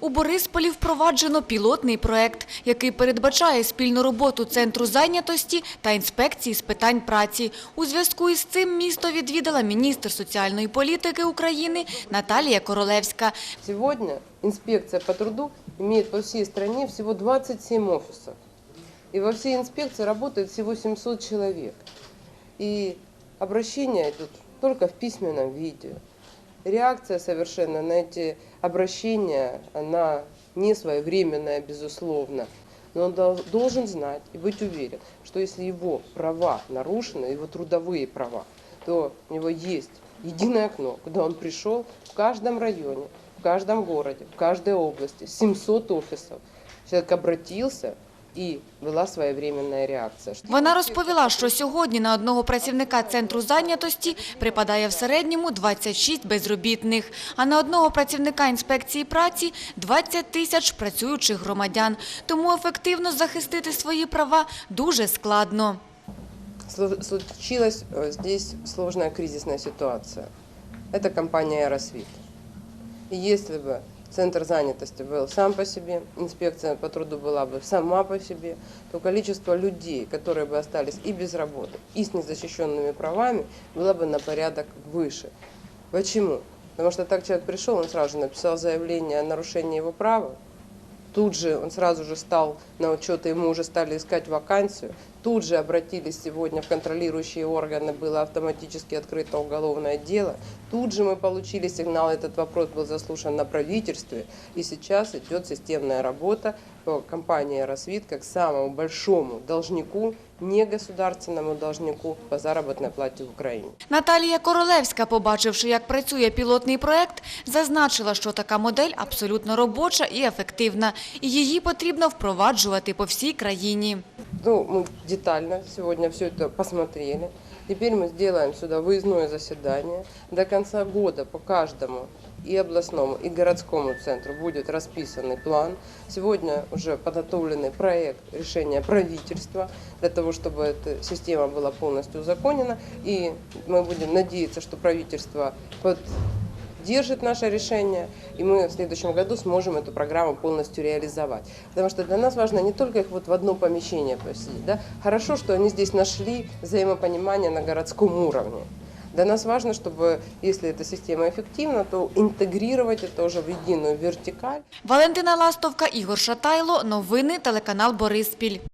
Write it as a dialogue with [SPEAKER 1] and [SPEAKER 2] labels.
[SPEAKER 1] У Борисполі впроваджено пілотний проект, який передбачає спільну роботу Центру зайнятості та інспекції з питань праці. У зв'язку із цим місто відвідала міністр соціальної політики України Наталія Королевська.
[SPEAKER 2] Сегодня инспекция по труду имеет по всей стране всего 27 офисов. И во всей инспекции работает всего 700 человек. И обращения идут только в письменном виде. Реакция совершенно на эти обращения, она не своевременная, безусловно. Но он дол- должен знать и быть уверен, что если его права нарушены, его трудовые права, то у него есть единое окно, куда он пришел в каждом районе, в каждом городе, в каждой области, 700 офисов. Человек обратился и была своевременная реакция.
[SPEAKER 1] Вона розповіла, що сьогодні на одного працівника Центру зайнятості припадає в середньому 26 безробітних, а на одного працівника інспекції праці – 20 тисяч працюючих громадян. Тому ефективно захистити свої права дуже складно.
[SPEAKER 2] Слу- Случилась э, здесь сложная кризисная ситуация. Это компания «Аэросвит». И если бы Центр занятости был сам по себе, инспекция по труду была бы сама по себе, то количество людей, которые бы остались и без работы, и с незащищенными правами, было бы на порядок выше. Почему? Потому что так человек пришел, он сразу же написал заявление о нарушении его права, Тут же он сразу же стал на учет, и ему уже стали искать вакансию. Тут же обратились сегодня в контролирующие органы, было автоматически открыто уголовное дело. Тут же мы получили сигнал, этот вопрос был заслушан на правительстве. И сейчас идет системная работа по компании «Росвит» как самому большому должнику, негосударственному должнику по заработной плате в Украине.
[SPEAKER 1] Наталія Королевська, побачивши, як працює пілотний проект, зазначила, що така модель абсолютно робоча і ефективна, і її потрібно впроваджувати по всій країні.
[SPEAKER 2] Ну, мы детально сегодня все это посмотрели. Теперь мы сделаем сюда выездное заседание. До конца года по каждому и областному, и городскому центру будет расписанный план. Сегодня уже подготовленный проект решения правительства для того, чтобы эта система была полностью узаконена. И мы будем надеяться, что правительство поддержит наше решение, и мы в следующем году сможем эту программу полностью реализовать. Потому что для нас важно не только их вот в одно помещение посадить. Да? Хорошо, что они здесь нашли взаимопонимание на городском уровне. Для нас важно, чтобы, если эта система эффективна, то интегрировать это уже в единую вертикаль.
[SPEAKER 1] Валентина Ластовка, Ігор Шатайло. Новини телеканал Бориспіль.